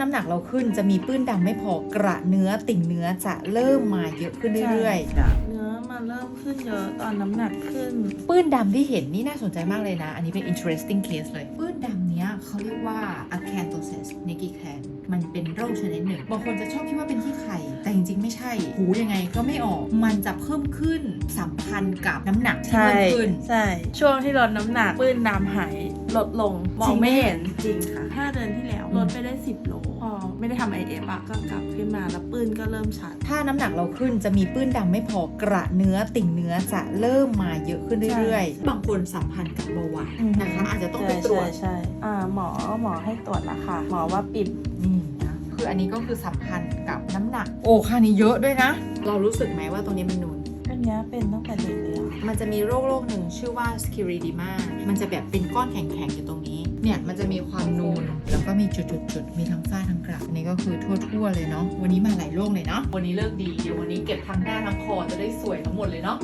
น้ำหนักเราขึ้นจะมีปื้นดำไม่พอกระเนื้อติ่งเนื้อจะเริ่มมาเยอะขึ้นเรื่อยใช่เนื้อมันเริ่มขึ้นเยอะตอนน้ำหนักขึ้นๆปื้นดำที่เห็นนี่น่าสนใจมากเลยนะ อันนี้เป็น interesting case เลย ปื้นดำเนี้ยเขาเรียกว่า acanthosis nigricans มันเป็นโรคชนิดหนึ่งบางคนจะชอบคิดว่าเป็นที่ไข่ แต่จริงๆไม่ใช่ หูยังไงก็ไม่ออก มันจะเพิ่มขึ้นสัมพันธ์กับน้ำหนักที่ใช่เพิ่มขึ้นใช่ช่วงที่ลดน้ำหนักปื้นดำหาย ลดลงมองไม่เห็นจริงค่ะ5เดือนที่แล้วอืมลดไปได้ 10 โลพอไม่ได้ทำไอเอฟอะก็กลับขึ้นมาแล้วปื้นก็เริ่มชัด ถ้าน้ำหนักเราขึ้นจะมีปื้นดำไม่พอกระเนื้อติ่งเนื้อจะเริ่มมาเยอะขึ้นเรื่อยๆ บางคนสัมพันธ์กับเบาหวานนะคะอาจจะต้องไปตรวจใช่ใช่อ่าหมอหมอให้ตรวจแล้วค่ะ หมอว่าปิดนี่นะคืออันนี้ก็คือสัมพันธ์กับน้ำหนัก โอ้ค่านี้เยอะด้วยนะ เรารู้สึกไหมว่าตรงนี้มันนูนอันเนี้ยเป็นตั้งแต่เด็กเลยอะ มันจะมีโรคโรคหนึ่งชื่อว่าสคิริดีมามันจะแบบเป็นก้อนแข็งๆอยู่ตรงนี้ เนี่ยมันจะมีความนูน แล้วก็มีจุดๆๆมีทั้งฝ้าทั้งกระนี่ก็คือทั่วๆเลยเนาะ วันนี้มาหลายโรคเลยเนาะ วันนี้เลิกดี เดี๋ยววันนี้เก็บทั้งหน้าทั้งคอจะได้สวยทั้งหมดเลยเนาะ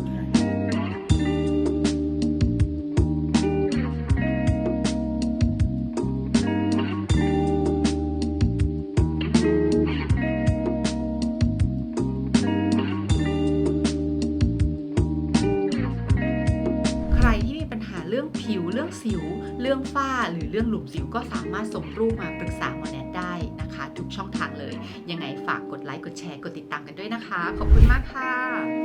เรื่องผิว เรื่องสิว เรื่องฝ้า หรือเรื่องหลุมสิวก็สามารถส่งรูปมาปรึกษาหมอแนทได้นะคะ ทุกช่องทางเลย ยังไงฝากกดไลค์กดแชร์กดติดตามกันด้วยนะคะ ขอบคุณมากค่ะ